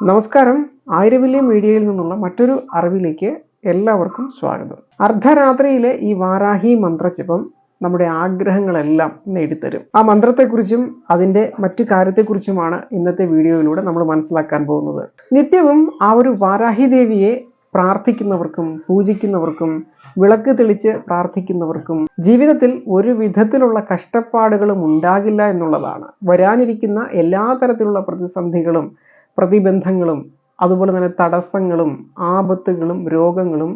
നമസ്കാരം. ആയിരവില്യം മീഡിയയിൽ നിന്നുള്ള മറ്റൊരു അറിവിലേക്ക് എല്ലാവർക്കും സ്വാഗതം. അർദ്ധരാത്രിയിലെ ഈ വാരാഹി മന്ത്രജപം നമ്മുടെ ആഗ്രഹങ്ങളെല്ലാം നേടിത്തരും. ആ മന്ത്രത്തെക്കുറിച്ചും അതിന്റെ മറ്റു കാര്യത്തെക്കുറിച്ചുമാണ് ഇന്നത്തെ വീഡിയോയിലൂടെ നമ്മൾ മനസ്സിലാക്കാൻ പോകുന്നത്. നിത്യവും ആ ഒരു വാരാഹി ദേവിയെ പ്രാർത്ഥിക്കുന്നവർക്കും പൂജിക്കുന്നവർക്കും വിളക്ക് തെളിച്ച് പ്രാർത്ഥിക്കുന്നവർക്കും ജീവിതത്തിൽ ഒരു വിധത്തിലുള്ള കഷ്ടപ്പാടുകളും ഉണ്ടാകില്ല എന്നുള്ളതാണ്. വരാനിരിക്കുന്ന എല്ലാ തരത്തിലുള്ള പ്രതിസന്ധികളും പ്രതിബന്ധങ്ങളും അതുപോലെ തന്നെ തടസ്സങ്ങളും ആപത്തുകളും രോഗങ്ങളും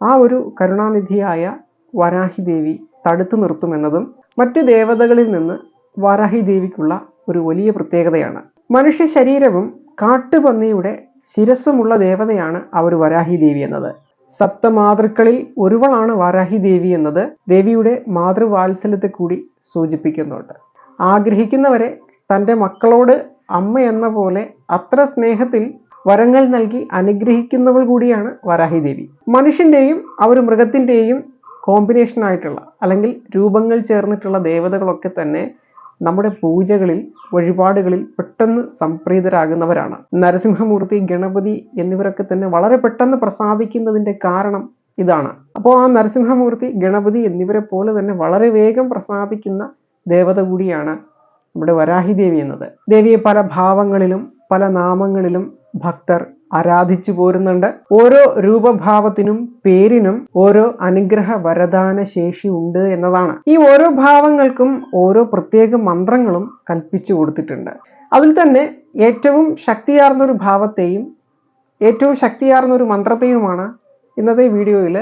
ആ ഒരു കരുണാനിധിയായ വരാഹി ദേവി തടുത്തു നിർത്തുമെന്നതും മറ്റ് ദേവതകളിൽ നിന്ന് വരാഹി ദേവിക്കുള്ള ഒരു വലിയ പ്രത്യേകതയാണ്. മനുഷ്യ ശരീരവും കാട്ടുപന്നിയുടെ ശിരസ്സുമുള്ള ദേവതയാണ് അവർ വരാഹി ദേവി എന്നത്. സപ്തമാതൃക്കളിൽ ഒരുവളാണ് വരാഹിദേവി എന്നത് ദേവിയുടെ മാതൃവാത്സല്യത്തെ കൂടി സൂചിപ്പിക്കുന്നുണ്ട്. ആഗ്രഹിക്കുന്നവരെ തന്റെ മക്കളോട് അമ്മ എന്ന പോലെ അത്ര സ്നേഹത്തിൽ വരങ്ങൾ നൽകി അനുഗ്രഹിക്കുന്നവൾ കൂടിയാണ് വരാഹി ദേവി ആ ഒരു മൃഗത്തിന്റെയും കോമ്പിനേഷൻ ആയിട്ടുള്ള അല്ലെങ്കിൽ രൂപങ്ങൾ ചേർന്നിട്ടുള്ള ദേവതകളൊക്കെ തന്നെ നമ്മുടെ പൂജകളിൽ വഴിപാടുകളിൽ പെട്ടെന്ന് സംപ്രീതരാകുന്നവരാണ്. നരസിംഹമൂർത്തി ഗണപതി എന്നിവരൊക്കെ തന്നെ വളരെ പെട്ടെന്ന് പ്രസാദിക്കുന്നതിന്റെ കാരണം ഇതാണ്. അപ്പോൾ ആ നരസിംഹമൂർത്തി ഗണപതി എന്നിവരെ പോലെ തന്നെ വളരെ വേഗം പ്രസാദിക്കുന്ന ദേവത കൂടിയാണ് നമ്മുടെ വരാഹി ദേവി എന്നത്. ദേവിയെ പല ഭാവങ്ങളിലും പല നാമങ്ങളിലും ഭക്തർ ആരാധിച്ചു പോരുന്നുണ്ട്. ഓരോ രൂപഭാവത്തിനും പേരിനും ഓരോ അനുഗ്രഹ വരദാന ശേഷി ഉണ്ട് എന്നതാണ്. ഈ ഓരോ ഭാവങ്ങൾക്കും ഓരോ പ്രത്യേക മന്ത്രങ്ങളും കൽപ്പിച്ചു കൊടുത്തിട്ടുണ്ട്. അതിൽ തന്നെ ഏറ്റവും ശക്തിയാർന്ന ഒരു ഭാവത്തെയും ഏറ്റവും ശക്തിയാർന്ന ഒരു മന്ത്രത്തെയുമാണ് ഇന്നത്തെ വീഡിയോയിൽ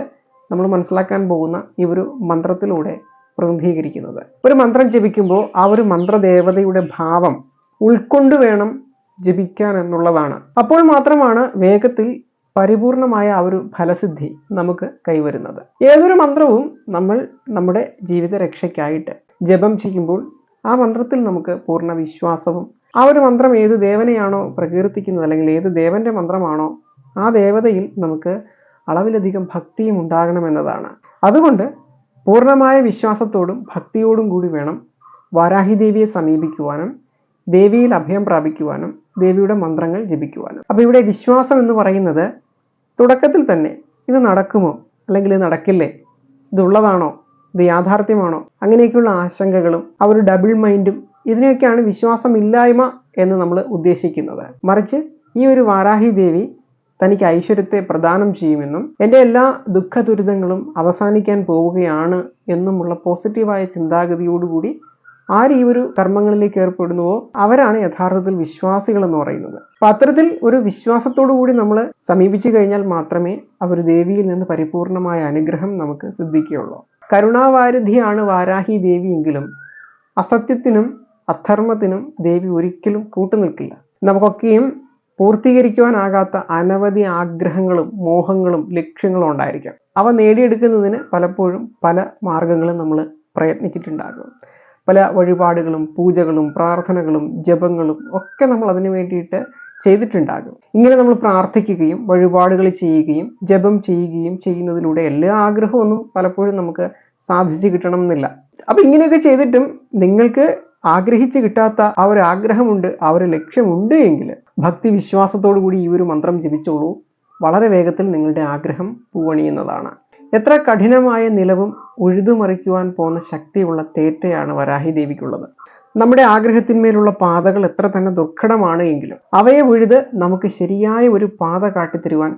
നമ്മൾ മനസ്സിലാക്കാൻ പോകുന്ന ഈ ഒരു മന്ത്രത്തിലൂടെ പ്രതിനിധീകരിക്കുന്നത്. ഒരു മന്ത്രം ജപിക്കുമ്പോൾ ആ ഒരു മന്ത്രദേവതയുടെ ഭാവം ഉൾക്കൊണ്ട് വേണം ജപിക്കാൻ എന്നുള്ളതാണ്. അപ്പോൾ മാത്രമാണ് വേഗത്തിൽ പരിപൂർണമായ ആ ഒരു ഫലസിദ്ധി നമുക്ക് കൈവരുന്നത്. ഏതൊരു മന്ത്രവും നമ്മൾ നമ്മുടെ ജീവിത രക്ഷയ്ക്കായിട്ട് ജപം ചെയ്യുമ്പോൾ ആ മന്ത്രത്തിൽ നമുക്ക് പൂർണ വിശ്വാസവും ആ ഒരു മന്ത്രം ഏത് ദേവനെയാണോ പ്രകീർത്തിക്കുന്നത് അല്ലെങ്കിൽ ഏത് ദേവന്റെ മന്ത്രമാണോ ആ ദേവതയിൽ നമുക്ക് അളവിലധികം ഭക്തിയും ഉണ്ടാകണമെന്നതാണ് അതുകൊണ്ട് പൂർണമായ വിശ്വാസത്തോടും ഭക്തിയോടും കൂടി വേണം വാരാഹി ദേവിയെ സമീപിക്കുവാനും ദേവിയിൽ അഭയം പ്രാപിക്കുവാനും ദേവിയുടെ മന്ത്രങ്ങൾ ജപിക്കുവാനും. അപ്പോൾ ഇവിടെ വിശ്വാസം എന്ന് പറയുന്നത് തുടക്കത്തിൽ തന്നെ ഇത് നടക്കുമോ? അല്ലെങ്കിൽ ഇത് നടക്കില്ലേ? ഇതുള്ളതാണോ ഇത് യാഥാർത്ഥ്യമാണോ? അങ്ങനെയൊക്കെയുള്ള ആശങ്കകളും ആ ഒരു ഡബിൾ മൈൻഡും ഇതിനെയൊക്കെയാണ് വിശ്വാസമില്ലായ്മ എന്ന് നമ്മൾ ഉദ്ദേശിക്കുന്നത്. മറിച്ച് ഈ ഒരു വാരാഹി ദേവി തനിക്ക് ഐശ്വര്യത്തെ പ്രദാനം ചെയ്യുമെന്നും എന്റെ എല്ലാ ദുഃഖ ദുരിതങ്ങളും അവസാനിക്കാൻ പോവുകയാണ് എന്നുമുള്ള പോസിറ്റീവായ ചിന്താഗതിയോടുകൂടി ആര് ഈ ഒരു കർമ്മങ്ങളിലേക്ക് ഏർപ്പെടുന്നുവോ അവരാണ് യഥാർത്ഥത്തിൽ വിശ്വാസികൾ എന്ന് പറയുന്നത്. അപ്പൊ അത്തരത്തിൽ ഒരു വിശ്വാസത്തോടു കൂടി നമ്മൾ സമീപിച്ചു കഴിഞ്ഞാൽ മാത്രമേ അവർ ദേവിയിൽ നിന്ന് പരിപൂർണമായ അനുഗ്രഹം നമുക്ക് സിദ്ധിക്കുകയുള്ളൂ. കരുണാവാരിധിയാണ് വാരാഹി ദേവി എങ്കിലും അസത്യത്തിനും അധർമ്മത്തിനും ദേവി ഒരിക്കലും കൂട്ടുനിൽക്കില്ല. നമുക്കൊക്കെയും പൂർത്തീകരിക്കുവാനാകാത്ത അനവധി ആഗ്രഹങ്ങളും മോഹങ്ങളും ലക്ഷ്യങ്ങളും ഉണ്ടായിരിക്കാം. അവ നേടിയെടുക്കുന്നതിന് പലപ്പോഴും പല മാർഗങ്ങളും നമ്മൾ പ്രയത്നിച്ചിട്ടുണ്ടാകും. പല വഴിപാടുകളും പൂജകളും പ്രാർത്ഥനകളും ജപങ്ങളും ഒക്കെ നമ്മൾ അതിനു വേണ്ടിയിട്ട് ചെയ്തിട്ടുണ്ടാകും. ഇങ്ങനെ നമ്മൾ പ്രാർത്ഥിക്കുകയും വഴിപാടുകൾ ചെയ്യുകയും ജപം ചെയ്യുകയും ചെയ്യുന്നതിലൂടെ എല്ലാ ആഗ്രഹമൊന്നും പലപ്പോഴും നമുക്ക് സാധിച്ചു കിട്ടണം എന്നില്ല അപ്പൊ ഇങ്ങനെയൊക്കെ ചെയ്തിട്ടും നിങ്ങൾക്ക് ആഗ്രഹിച്ച് കിട്ടാത്ത ആ ഒരു ആഗ്രഹമുണ്ട് ആ ഒരു ലക്ഷ്യമുണ്ട് എങ്കിൽ ഭക്തി വിശ്വാസത്തോടു കൂടി ഈ ഒരു മന്ത്രം ജപിച്ചോളൂ. വളരെ വേഗത്തിൽ നിങ്ങളുടെ ആഗ്രഹം പൂവണിയുന്നതാണ്. എത്ര കഠിനമായ നിലവും ഉഴുതുമറിക്കുവാൻ പോകുന്ന ശക്തിയുള്ള തേറ്റയാണ് വരാഹി ദേവിക്കുള്ളത്. നമ്മുടെ ആഗ്രഹത്തിന്മേലുള്ള പാതകൾ എത്ര തന്നെ ദുർഘടമാണ് എങ്കിലും അവയെ ഉഴുത് നമുക്ക് ശരിയായ ഒരു പാത കാട്ടിത്തരുവാൻ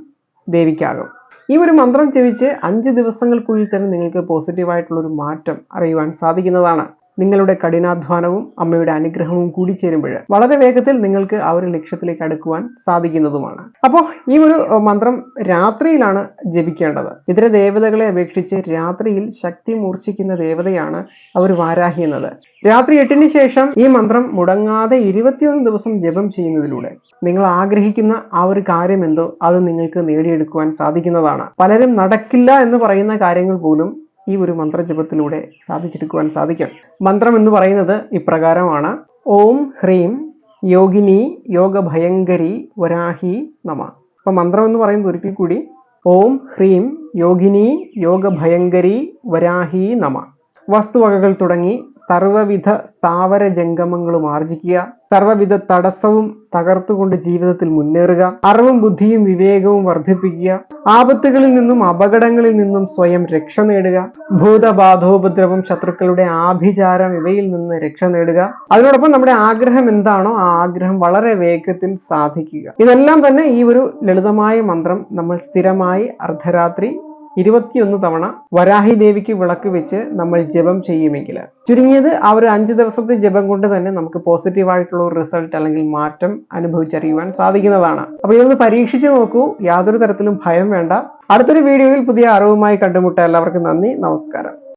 ദേവിക്കാകും. ഈ ഒരു മന്ത്രം ചെവിച്ച് അഞ്ച് ദിവസങ്ങൾക്കുള്ളിൽ തന്നെ നിങ്ങൾക്ക് പോസിറ്റീവായിട്ടുള്ള ഒരു മാറ്റം അറിയുവാൻ സാധിക്കുന്നതാണ്. നിങ്ങളുടെ കഠിനാധ്വാനവും അമ്മയുടെ അനുഗ്രഹവും കൂടി ചേരുമ്പോൾ വളരെ വേഗത്തിൽ നിങ്ങൾക്ക് ആ ഒരു ലക്ഷ്യത്തിലേക്ക് അടുക്കുവാൻ സാധിക്കുന്നതുമാണ്. അപ്പോൾ ഈ ഒരു മന്ത്രം രാത്രിയിലാണ് ജപിക്കേണ്ടത്. ഇതര ദേവതകളെ അപേക്ഷിച്ച് രാത്രിയിൽ ശക്തി മൂർച്ഛിക്കുന്ന ദേവതയാണ് അവർ വാരാഹി എന്നത്. രാത്രി എട്ടിന് ശേഷം ഈ മന്ത്രം മുടങ്ങാതെ ഇരുപത്തിയൊന്ന് ദിവസം ജപം ചെയ്യുന്നതിലൂടെ നിങ്ങൾ ആഗ്രഹിക്കുന്ന ആ ഒരു കാര്യം എന്തോ അത് നിങ്ങൾക്ക് നേടിയെടുക്കുവാൻ സാധിക്കുന്നതാണ്. പലരും നടക്കില്ല എന്ന് പറയുന്ന കാര്യങ്ങൾ പോലും ഈ ഒരു മന്ത്രജപത്തിലൂടെ സാധിച്ചെടുക്കുവാൻ സാധിക്കും. മന്ത്രം എന്ന് പറയുന്നത് ഇപ്രകാരമാണ്. ഓം ഹ്രീം യോഗിനി യോഗഭയങ്കരി വരാഹി നമ. അപ്പൊ മന്ത്രം എന്ന് പറയുന്നത് ഒരിക്കൽ കൂടി ഓം ഹ്രീം യോഗിനി യോഗഭയങ്കരി വരാഹി നമ. വസ്തുവകകൾ തുടങ്ങി സർവവിധ സ്ഥാവര ജംഗമങ്ങളും ആർജിക്കുക സർവവിധ തടസ്സവും തകർത്തുകൊണ്ട് ജീവിതത്തിൽ മുന്നേറുക അറിവും ബുദ്ധിയും വിവേകവും വർദ്ധിപ്പിക്കുക ആപത്തുകളിൽ നിന്നും അപകടങ്ങളിൽ നിന്നും സ്വയം രക്ഷ നേടുക ഭൂതബാധോപദ്രവം ശത്രുക്കളുടെ ആഭിചാരം ഇവയിൽ നിന്ന് രക്ഷ നേടുക. അതിനോടൊപ്പം നമ്മുടെ ആഗ്രഹം എന്താണോ ആ ആഗ്രഹം വളരെ വേഗത്തിൽ സാധിക്കുക. ഇതെല്ലാം തന്നെ ഈ ഒരു ലളിതമായ മന്ത്രം നമ്മൾ സ്ഥിരമായി അർദ്ധരാത്രി ഇരുപത്തിയൊന്ന് തവണ വരാഹി ദേവിക്ക് വിളക്ക് വെച്ച് നമ്മൾ ജപം ചെയ്യുമെങ്കിൽ. ചുരുങ്ങിയത് ആ ഒരു അഞ്ച് ദിവസത്തെ ജപം കൊണ്ട് തന്നെ നമുക്ക് പോസിറ്റീവ് ആയിട്ടുള്ള ഒരു റിസൾട്ട് അല്ലെങ്കിൽ മാറ്റം അനുഭവിച്ചറിയുവാൻ സാധിക്കുന്നതാണ്. അപ്പൊ ഇതൊന്ന് പരീക്ഷിച്ചു നോക്കൂ. യാതൊരു തരത്തിലും ഭയം വേണ്ട. അടുത്തൊരു വീഡിയോയിൽ പുതിയ അറിവുമായി കണ്ടുമുട്ട എല്ലാവർക്കും നന്ദി. നമസ്കാരം.